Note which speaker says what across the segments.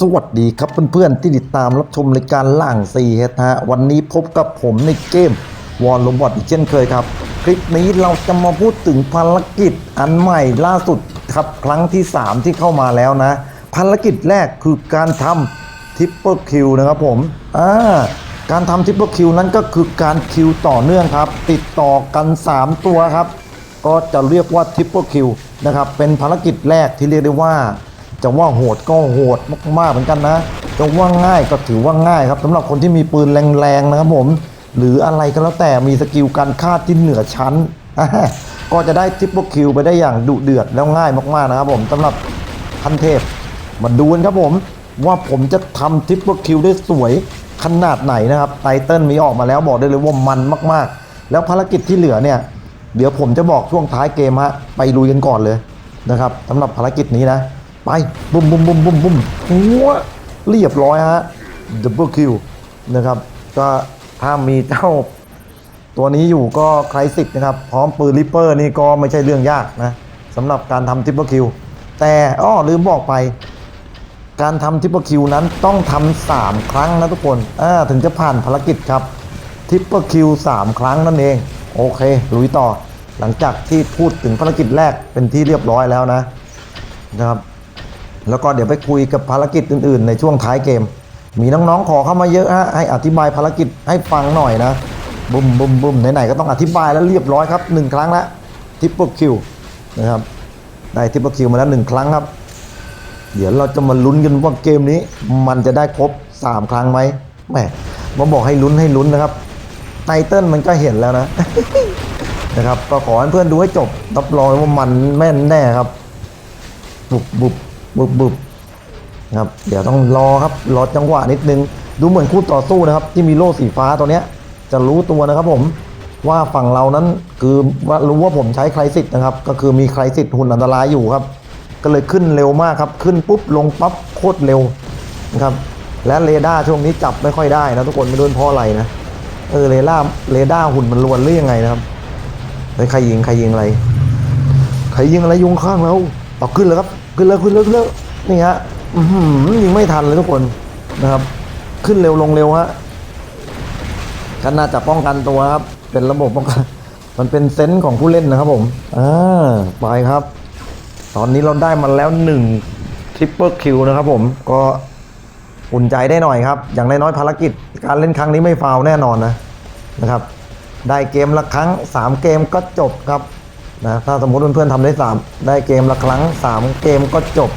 Speaker 1: สวัสดีครับเพื่อนๆที่ติดตามรับชมรายการล่างซีเฮดฮะวันนี้พบกับผมในเกมวอลลบอทอีกเช่นเคยครับ คลิปนี้เราจะมาพูดถึงภารกิจอันใหม่ล่าสุดครับครั้งที่ 3 ที่เข้ามาแล้วนะ ภารกิจแรกคือการทำทิปเปอร์คิวนะครับผมอ่าการทำทิปเปอร์คิวนั้นก็คือการคิวต่อเนื่องครับ ติดต่อกัน 3 ตัวครับ ก็จะเรียกว่าทิปเปอร์คิวนะครับเป็นภารกิจแรกที่เรียกได้ว่า จะว่าโหดก็โหดมากๆเหมือนกันนะจะว่าง่ายก็ถือว่าง่ายครับสำหรับคนที่มีปืนแรงๆนะครับผม หรืออะไรก็แล้วแต่มีสกิลการฆ่าที่เหนือชั้น ก็จะได้ทิปเปอร์คิวไปได้อย่างดุเดือดแล้วง่ายมากๆนะครับผมสำหรับพันเทพมาดูกันครับผมว่าผมจะทำทิปเปอร์คิวได้สวยขนาดไหนนะครับไตเติ้ลมีออกมาแล้วบอกได้เลยว่ามันมากๆ แล้วภารกิจที่เหลือเนี่ย เดี๋ยวผมจะบอกช่วงท้ายเกมฮะไปลุยกันก่อนเลยนะครับสำหรับภารกิจนี้นะ ไปบุ้มบุ้มบุ้มบุ้มบุ้มหัวเรียบร้อยฮะดับเบิลคิวนะครับ ก็ถ้ามีเจ้าตัวนี้อยู่ก็ใครสิทธิ์นะครับ พร้อมปืนริปเปอร์นี่ก็ไม่ใช่เรื่องยากนะสำหรับการทำทิปเปอร์คิวแต่อ้อลืมบอกไป การทำทิปเปอร์คิวนั้นต้องทำสามครั้งนะทุกคนถึงจะผ่านภารกิจครับทิปเปอร์คิวสามครั้งนั่นเอง โอเคลุยต่อหลังจากที่พูดถึงภารกิจแรกเป็นที่เรียบร้อยแล้วนะนะครับ แล้วก็เดี๋ยวไปคุยกับภารกิจอื่น ๆ ในช่วงท้ายเกม มีน้องๆขอเข้ามาเยอะฮะให้อธิบายภารกิจให้ฟังหน่อยนะบุ้มบุ้มบุ้มไหนๆก็ต้องอธิบายแล้วเรียบร้อยครับหนึ่งครั้งละทิปเปิลคิวนะครับได้ทิปเปิลคิวมาแล้วหนึ่งครั้งครับ เดี๋ยวเราจะมาลุ้นกันว่าเกมนี้ มันจะได้ครบ 3 ครั้งไหมแหมมาบอกให้ลุ้นให้ลุ้นนะครับไตเติ้ลมันก็เห็นแล้วนะนะครับก็ขอให้เพื่อนดูให้จบรับรองว่ามันแม่นแน่ครับบุบบุบ บุบบุบครับเดี๋ยวต้องรอครับรอจังหวะนิดนึง ดูเหมือนคู่ต่อสู้นะครับ ที่มีโล่สีฟ้าตัวเนี้ย จะรู้ตัวนะครับผมว่าฝั่งเรานั้นคือว่ารู้ว่าผมใช้ใครสิทธิ์นะครับ ก็คือมีใครสิทธิ์หุ่นอันตรายอยู่ครับ ก็เลยขึ้นเร็วมากครับ ขึ้นปุ๊บลงปั๊บโคตรเร็วนะครับและเรดาร์ช่วงนี้จับไม่ค่อยได้นะทุกคนไม่รู้เป็นพราะอะไรนะเออเรดาร์เรดาร์หุ่นมันลวนหรือยังไงนะครับใครยิงใครยิงอะไรใครยิงอะไรยุงข้างเราเอาขึ้นเลยครับ ขึ้นเลยขึ้นเลยขึ้นเลยนี่ฮะยิงไม่ทันเลยทุกคนนะครับ ขึ้นเร็วลงเร็วฮะก็น่าจะป้องกันตัวครับ เป็นระบบป้องกันมันเป็นเซนส์ของผู้เล่นนะครับผมอ่าไปครับ ตอนนี้เราได้มาแล้วหนึ่งทริปเปิลคิวนะครับผมก็อุ่นใจได้หน่อยครับ อย่างน้อยๆภารกิจการเล่นครั้งนี้ไม่ฟาวแน่นอนนะนะครับ ได้เกมละครั้ง 3 เกมก็จบครับ นะถ้าสมมติเพื่อนๆทำได้3ได้เกมละครั้ง3เกมก็จบ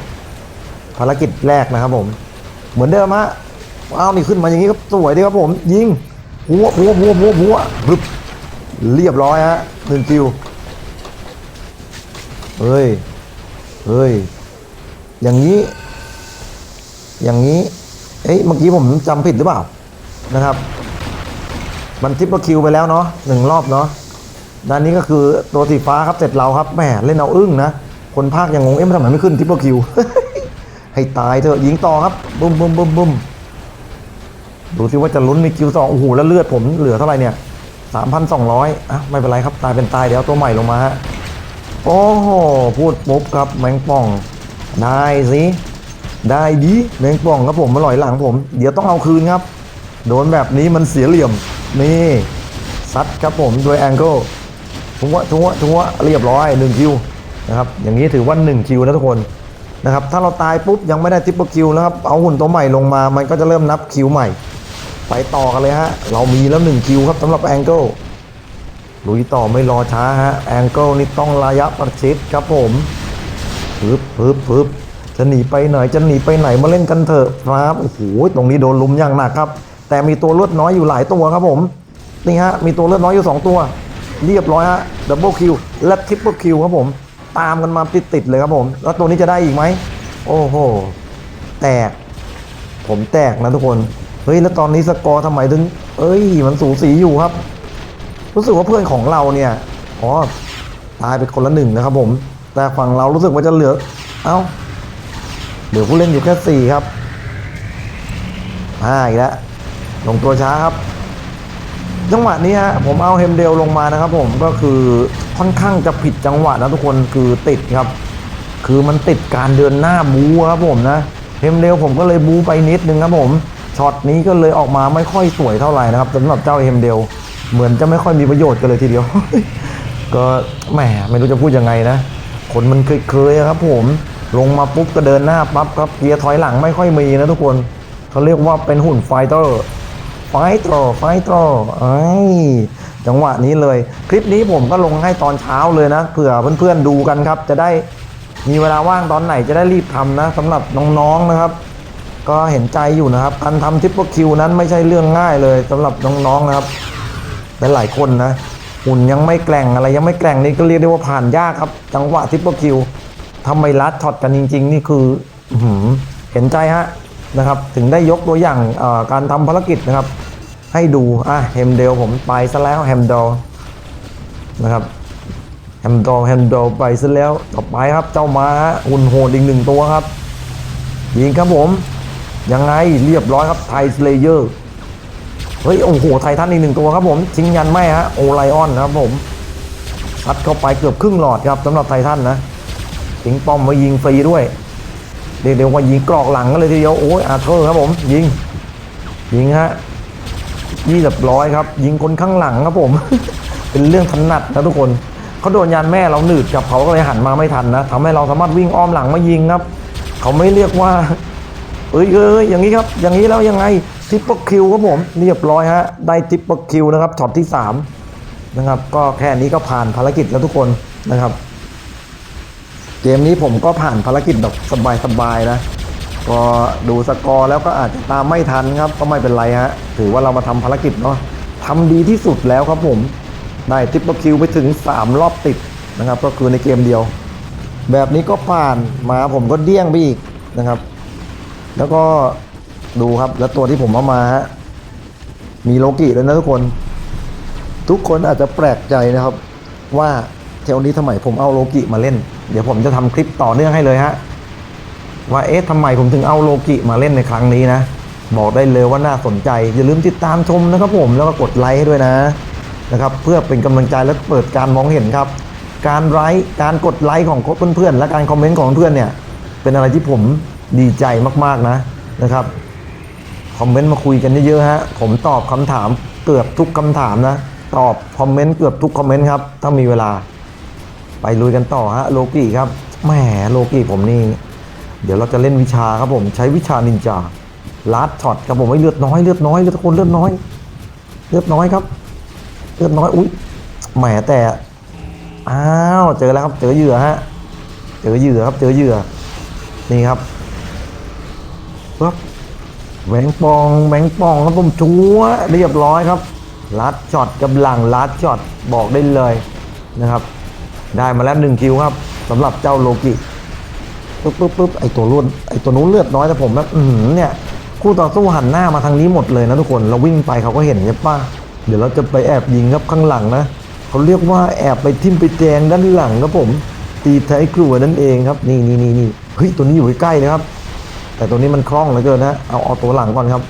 Speaker 1: ภารกิจแรกนะครับผม เหมือนเดิมฮะว้าวนี่ขึ้นมาอย่างนี้ก็สวยดีครับผม ยิงหัวหัวหัวหัวหัวบึบเรียบร้อยฮะหนึ่งคิวเฮ้ยเฮ้ยอย่างนี้ อย่างนี้เอ้ยเมื่อกี้ผมจำผิดหรือเปล่านะครับ มันทิปเปอร์คิวไปแล้วเนาะหนึ่งรอบเนาะ ด้านนี้ก็คือตัวสีฟ้าครับเสร็จเราครับแหมเล่นเอาอึ้งนะ คนภาคยังงงเอ๊ะมันทำไมไม่ขึ้นทิปเปอร์คิว ให้ตายเถอะยิงต่อครับบุ้มบุ้มบุ้มบุ้มดูสิว่าจะลุ้นมีคิวสองโอ้โหแล้วเลือดผมเหลือเท่าไหร่เนี่ยสามพันสองร้อยอะไม่เป็นไรครับตายเป็นตายเดี๋ยวตัวใหม่ลงมาฮะโอ้โหพูดปุ๊บครับแมงป่องได้สิได้ดีแมงป่องครับผมมาลอยหลังผม เดี๋ยวต้องเอาคืนครับ โดนแบบนี้มันเสียเหลี่ยมนี่ซัดครับผมด้วยแองเกิล ทุงวะทุงวะทุงวะเรียบร้อยหนึ่งคิวนะครับอย่างนี้ถือว่า1คิวนะทุกคนนะครับถ้าเราตายปุ๊บยังไม่ได้ทิปเปอร์คิวนะครับเอาหุ่นตัวใหม่ลงมามันก็จะเริ่มนับคิวใหม่ ไปต่อกันเลยฮะเรามีแล้ว1คิวครับสำหรับแองเกิลลุยต่อไม่รอช้าฮะแองเกิลนี่ต้องระยะประชิดครับผมปึ๊บปึ๊บปึ๊บจะหนีไปไหนจะหนีไปไหนมาเล่นกันเถอะครับโอ้โหตรงนี้โดนลุมอย่างหนักครับ แต่มีตัวเลือดน้อยอยู่หลายตัวครับผมนี่ฮะมีตัวเลือดน้อยอยู่ 2 ตัว เรียบร้อยฮะดับเบิลคิวและทริปเปิลคิวครับผม ตามกันมาติดๆเลยครับผม แล้วตัวนี้จะได้อีกไหม โอ้โห แตก ผมแตกนะทุกคน เฮ้ย แล้วตอนนี้สกอร์ทำไมถึง เอ้ย มันสูสีอยู่ครับ รู้สึกว่าเพื่อนของเราเนี่ยอ๋อตายไปคนละหนึ่งนะครับผม แต่ฝั่งเรารู้สึกว่าจะเหลือ เอ้าเหลือผู้เล่นอยู่แค่สี่ครับห้าอีกแล้วลงตัวช้าครับ จังหวะนี้ฮะผมเอาเฮมเดลลงมานะครับ ผมก็คือค่อนข้างจะผิดจังหวะนะทุกคนคือติดครับ คือมันติดการเดินหน้าบูครับผมนะเฮมเดลผมก็เลยบูไปนิดนึงครับผมช็อตนี้ก็เลยออกมาไม่ค่อยสวยเท่าไหร่นะครับสำหรับเจ้าเฮมเดลเหมือนจะไม่ค่อยมีประโยชน์กันเลยทีเดียว ก็แหมไม่รู้จะพูดยังไงนะคนมันเคยๆครับ ผมลงมาปุ๊บก็เดินหน้าปั๊บครับเกียร์ถอยหลังไม่ค่อยมีนะทุกคนเขาเรียกว่าเป็นหุ่นไฟเตอร์ ไฟตอร์ไฟตอร์ไอ้จังหวะนี้เลย คลิปนี้ผมก็ลงให้ตอนเช้าเลยนะ เผื่อเพื่อนๆดูกันครับ จะได้มีเวลาว่างตอนไหนจะได้รีบทำนะสำหรับน้องๆนะครับ ก็เห็นใจอยู่นะครับ การทำทิปเปอร์คิวนั้นไม่ใช่เรื่องง่ายเลยสำหรับน้องๆนะครับแต่หลายคนนะหุ่นยังไม่แกร่งอะไรยังไม่แกร่งนี่ก็เรียกได้ว่าผ่านยากครับ จังหวะทิปเปอร์คิวทำไมลัดช็อตกันจริง ๆ นี่คือเห็นใจฮะ นะครับถึงได้ยกตัวอย่างการทำภารกิจนะครับ ให้ดูอะเฮมเดลผมไปซะแล้วแฮมเดลนะครับแฮมเดลแฮมเดลไปซะแล้วต่อไปครับเจ้ามาหุ่นโหดอีกหนึ่งตัวครับยิงครับผมยังไงเรียบร้อยครับไทสเลเยอร์เฮ้ยโอ้โหไททันอีกหนึ่งตัวครับผมชิงยันไม่ฮะโอไลออนครับผมซัดเข้าไปเกือบครึ่งหลอดครับสำหรับไททันนะทิ้งป้อมมายิงฟรีด้วย เดี๋ยวเดี๋ยวว่ายิงกรอกหลังกันเลยทีเดียวโอ้ยอาเธอร์ครับผมยิง ยิงฮะยี่สิบร้อยครับ ยิงคนข้างหลังครับผม เป็นเรื่องถนัดนะทุกคนเขาโดนยานแม่เราหนืดกับเขาก็เลยหันมาไม่ทันนะทำให้เราสามารถวิ่งอ้อมหลังมายิงครับ เขาไม่เรียกว่าเอ้ยเอ้ยอย่างนี้ครับ อย่างนี้แล้วยังไงทิปเปอร์คิวครับผมเรียบร้อยฮะได้ทิปเปอร์คิวนะครับช็อตที่3นะครับก็แค่นี้ก็ผ่านภารกิจแล้วทุกคนนะครับ เกมนี้ผมก็ผ่านภารกิจแบบสบายๆนะ ก็ดูสกอร์แล้วก็อาจจะตามไม่ทันครับ ก็ไม่เป็นไรฮะ ถือว่าเรามาทำภารกิจเนาะทำดีที่สุดแล้วครับผม ได้ทิปเปอร์คิวไปถึง 3 รอบติดนะครับ ก็คือในเกมเดียว แบบนี้ก็ผ่านมาผมก็เดี้ยงไปอีกนะครับ แล้วก็ดูครับ แล้วตัวที่ผมเอามาฮะ มีโลกิด้วยนะทุกคน ทุกคนอาจจะแปลกใจนะครับว่า เทวนี้ทำไมผมเอาโลกิมาเล่น เดี๋ยวผมจะทำคลิปต่อเนื่องให้เลยฮะ ว่าเอ๊ะทำไมผมถึงเอาโลกิมาเล่นในครั้งนี้นะ บอกได้เลยว่าน่าสนใจ อย่าลืมติดตามชมนะครับผมแล้วก็กดไลค์ให้ด้วยนะนะครับเพื่อเป็นกำลังใจและเปิดการมองเห็นครับ การไลค์การกดไลค์ของเพื่อนๆและการคอมเมนต์ของเพื่อนเนี่ยเป็นอะไรที่ผมดีใจมากๆนะนะครับคอมเมนต์มาคุยกันเยอะๆฮะผมตอบคำถามเกือบทุกคำถามนะ ตอบคอมเมนต์เกือบทุกคอมเมนต์ครับ ถ้ามีเวลา ไปลุยกันต่อฮะโลกี้ครับแหมโลกี้ผมนี่ เดี๋ยวเราจะเล่นวิชาครับผมใช้วิชานินจาลัดช็อตครับผมไม่เลือดน้อยเลือดน้อยเลือดคนเลือดน้อย เลือดน้อยครับ เลือดน้อยอุ้ยแหมแต่อ้าวเจอแล้วครับเจอเหยื่อฮะเจอเหยื่อครับเจอเหยื่อนี่ครับปั๊บแหวงปองแหวงปองครับผมชัวร์เรียบร้อยครับลัดช็อตกำลังลัดช็อตบอกได้เลยนะครับ ได้มาแล้วหนึ่งคิวครับสำหรับเจ้าโลกิปุ๊บปุ๊บปุ๊บไอตัวรุ่นไอตัวนู้นเลือดน้อยแต่ผมแบบอือหือเนี่ยคู่ต่อสู้หันหน้ามาทางนี้หมดเลยนะทุกคนเราวิ่งไปเขาก็เห็นใช่ปะเดี๋ยวเราจะไปแอบยิงครับข้างหลังนะเขาเรียกว่าแอบไปทิ่มไปแจงด้านหลังครับผม ตีท้ายครัวนั่นเองครับ นี่นี่นี่นี่เฮ้ยตัวนี้อยู่ใกล้ๆเลยครับ แต่ตัวนี้มันคล่องเหลือเกินนะเอาเอาตัวหลังก่อนครับ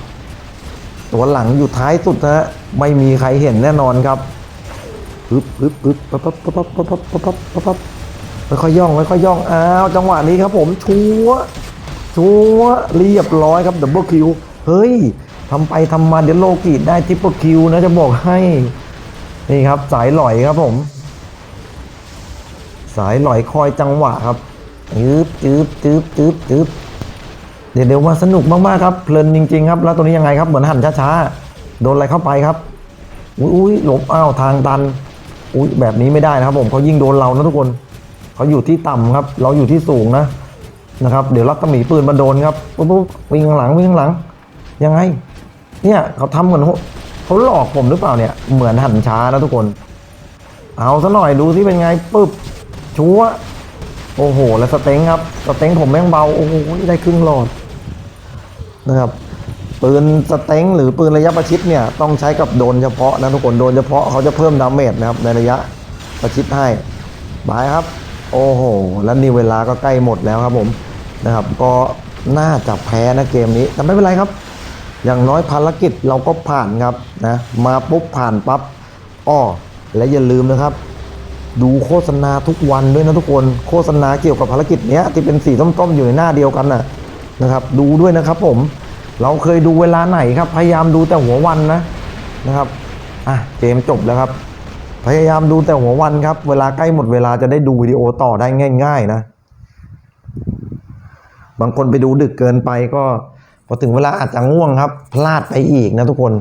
Speaker 1: ตัวหลังอยู่ท้ายสุดนะไม่มีใครเห็นแน่นอนครับ ปึ๊บปึ๊บปึ๊บปั๊บปั๊บปั๊บปั๊บปั๊บปั๊บปั๊บปั๊บปั๊บค่อยย่องไม่ค่อยย่องอ้าวจังหวะนี้ครับผมชัวชัวเรียบร้อยครับดับเบิลคิวเฮ้ยทำไปทำมาเดี๋ยวโลกิได้ทิปเปิลคิวนะจะบอกให้นี่ครับสายหลอยครับผม สายหลอยคอยจังหวะครับจืบจืบจืบจืบจืบเดี๋ยวเดี๋ยวว่าสนุกมากๆครับเพลินจริงๆครับ แล้วตัวนี้ยังไงครับเหมือนหันช้าๆโดนอะไรเข้าไปครับอุ้ยอุ้ยหลบอ้าวทางตัน อุ้ยแบบนี้ไม่ได้นะครับ ผมเขายิงโดนเรานะทุกคนเขาอยู่ที่ต่ำครับ เราอยู่ที่สูงนะนะครับ เดี๋ยวรัตมีปืนมาโดนครับปุ๊บปุ๊บวิ่งข้างหลังวิ่งข้างหลัง ยังไง เนี่ยเขาทำเหมือนเขาหลอกผมหรือเปล่าเนี่ย เหมือนหันช้านะทุกคน เอาซะหน่อยดูที่เป็นไงปุ๊บชัวโอ้โห แล้วสเต็งครับ สเต็งผมแม่งเบา โอ้โหได้ครึ่งหลอดนะครับ ปืนสเต็งหรือปืนระยะประชิดเนี่ยต้องใช้กับโดนเฉพาะนะทุกคนโดนเฉพาะเขาจะเพิ่มดาเมจนะครับในระยะประชิดให้บายครับ โอ้โห แล้วนี่เวลาก็ใกล้หมดแล้วครับผมนะครับ ก็น่าจะแพ้นะเกมนี้ แต่ไม่เป็นไรครับ อย่างน้อยภารกิจเราก็ผ่านครับนะมาปุ๊บผ่านปั๊บอ้อและอย่าลืมนะครับ ดูโฆษณาทุกวันด้วยนะทุกคนโฆษณาเกี่ยวกับภารกิจเนี้ยที่เป็นสีส้มๆอยู่ในหน้าเดียวกันน่ะนะครับ ดูด้วยนะครับผม เราเคยดูเวลาไหนครับ พยายามดูแต่หัววันนะนะครับอะเกมจบแล้วครับ พยายามดูแต่หัววันครับ เวลาใกล้หมดเวลาจะได้ดูวิดีโอต่อได้ง่าย ๆ นะ บางคนไปดูดึกเกินไปก็พอถึงเวลาอาจจะง่วงครับ พลาดไปอีกนะทุกคน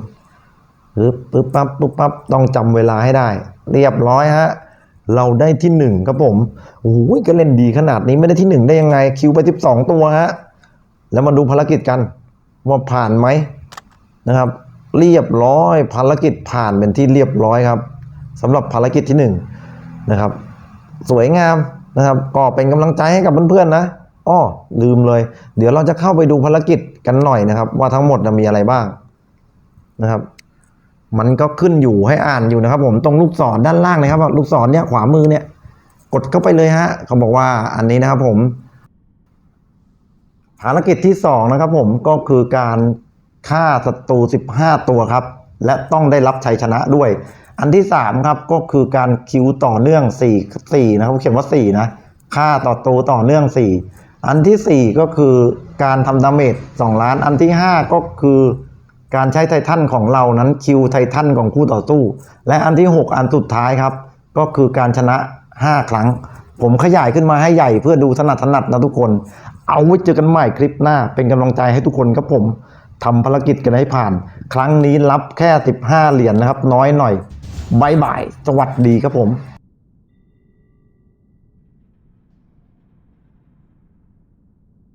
Speaker 1: ปึ๊บปึ๊บปั๊บปึ๊บปั๊บต้องจำเวลาให้ได้ เรียบร้อยฮะเราได้ที่หนึ่งครับผมโอ้ยก็เล่นดีขนาดนี้ไม่ได้ที่หนึ่งได้ยังไง คิวไปสิบสองตัวฮะแล้วมาดูภารกิจกัน ว่าผ่านไหมนะครับ เรียบร้อยภารกิจผ่านเป็นที่เรียบร้อยครับสำหรับภารกิจที่หนึ่งนะครับ สวยงามนะครับก็เป็นกำลังใจให้กับเพื่อนๆนะอ้อลืมเลย เดี๋ยวเราจะเข้าไปดูภารกิจกันหน่อยนะครับ ว่าทั้งหมดมีอะไรบ้างนะครับ มันก็ขึ้นอยู่ให้อ่านอยู่นะครับ ผมตรงลูกศรด้านล่างนะครับ ลูกศรเนี่ยขวามือเนี่ย กดเข้าไปเลยฮะเขาบอกว่าอันนี้นะครับผม ภารกิจที่สองนะครับผมก็คือการฆ่าศัตรู 15 ตัวครับ และต้องได้รับชัยชนะด้วย อันที่สามครับก็คือการคิวต่อเนื่อง 4 4นะครับเขียนว่า 4 นะฆ่าต่อตัวต่อเนื่อง 4 อันทีสี่ 4 ก็คือการทำดาเมจ2ล้าน อันที่ 5 ก็คือการใช้ไททันของเรานั้นคิวไททันของคู่ต่อสู้ และอันที่ 6 อันสุดท้ายครับ ก็คือการชนะ 5 ครั้ง ผมขยายขึ้นมาให้ใหญ่เพื่อดูถนัดถนัดนะทุกคน เอาไว้เจอกันใหม่คลิปหน้า เป็นกำลังใจให้ทุกคนครับผมทำภารกิจกันให้ผ่าน ครั้งนี้รับแค่ 15 เหรียญนะครับ น้อยหน่อยบายบายสวัสดีครับผม